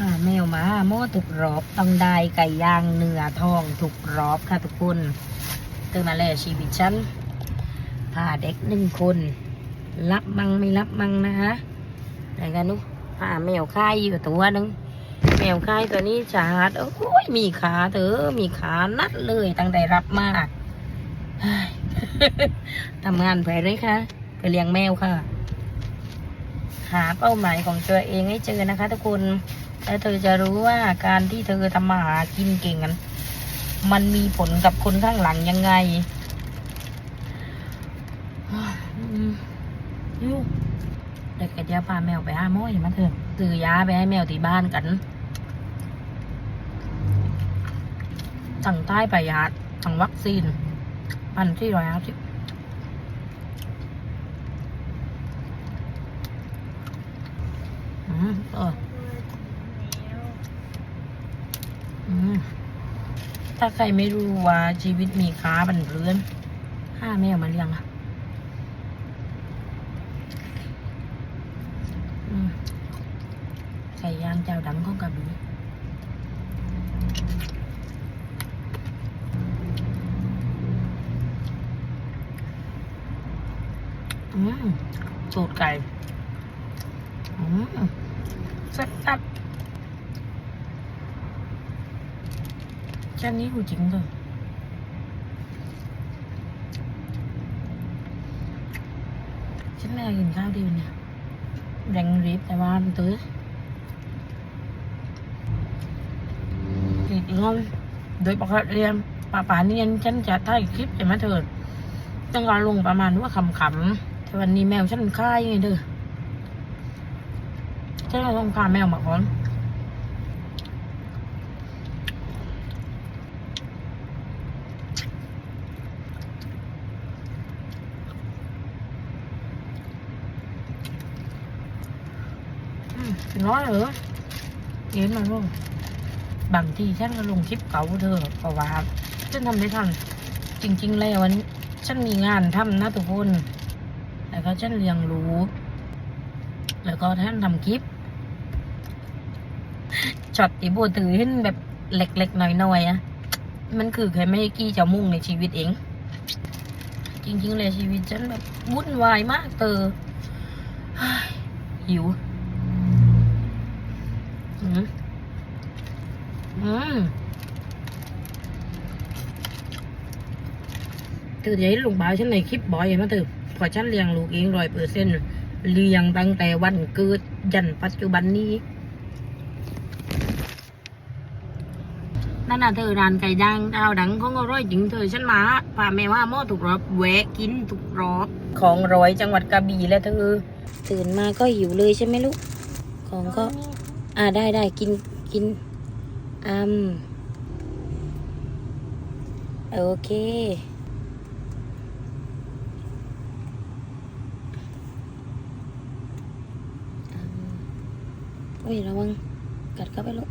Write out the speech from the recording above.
อ่าแมวมาหม้อถูกรอบต้องได้ไก่ย่างเนื้อทองถูกรอบค่ะทุกคนตื่นมาแล้วชีวิตฉันพาเด็กหนึ่งคน รับมังไม่รับมังนะคะไหนกันนุพาแมวค่ายอยู่ตัวหนึงแมวค่ายตัวนี้จาดโอ้ยมีขาเถอะมีขานัดเลยตั้งแต่รับมาเฮ้ยทำงานไปเลยค่ะไปเลี้ยงแมวค่ะ หาเป้าหมายของตัวเองให้เจอนะคะ ทุกคนแล้วเธอจะรู้ว่าการที่เธอทำมาหากินเก่งนั้นมันมีผลกับคนข้างหลังยังไงยูเด็กก็จะพาแมวไปหามออยมาเถอะซื้อยาไปให้แมวที่บ้านกันสั่งใต้ไปยาสั่งวัคซีนพันที่ร้อยห้าสิบ อืมเอออืมถ้าใครไม่รู้ว่าชีวิตมีค้าบันเรือนห้าแมวมาเลี้ยงอะไก่ย่างเจ้าดังของกระบี่อืมสูตรไก่ อืมแซ่บตับแค่นี้หูจริงเลยฉันไม่อยากกินข้าวดีวันเนี่ยแรงรีบแต่ว่ามันตื้ออีกงอนโดยปกติเรียนป่าป่านียนฉันจะถ่ายคลิปจะมเถิดจังหวะลงประมาณว่าขำๆแต่วันนี้แมวฉันค่ายไงเด้อ ฉันก็ต้องพารแมวมาก่อนนร้อยเหรอเห็นมาลูกบางทีฉันก็ลงคลิปเก่าเธอเพราะว่าฉันทำไม่ทันจริง ๆ แล้ววันฉันมีงานทำนะทุกคน แล้วก็ฉันเลี้ยงรู้ แล้วก็ท่านทำคลิป ช็อตที่โบถือขึ้นแบบเล็กๆหน่อยๆอะมันคือแค่ไม่กี่จะมุ่งในชีวิตเอง จริงๆเลยชีวิตฉันแบบวุ่นวายมากเตอเฮ้ยหิวอืมอืมเธอจะให้ลุงบ่าฉันในคลิปบ่อยมาเถอะพอฉันเลี้ยงลูกเองร้อยเปอร์เซ็นต์เลี้ยงตั้งแต่วันเกิดยันปัจจุบันนี้ นั่นน่ะเธอร้านไก่ย่างดาวดังของอร่อยจริงเธอฉันมาพาแม่ว่าหม้อถูกรอบแวะกินถูกรอบของร้อยจังหวัดกระบี่แล้วเธอตื่นมาก็หิวเลยใช่ไหมลูกของก็ อ่าได้ได้กินกินอืมโอเคอืมโอ้ยระวังกัดเข้าไปลูก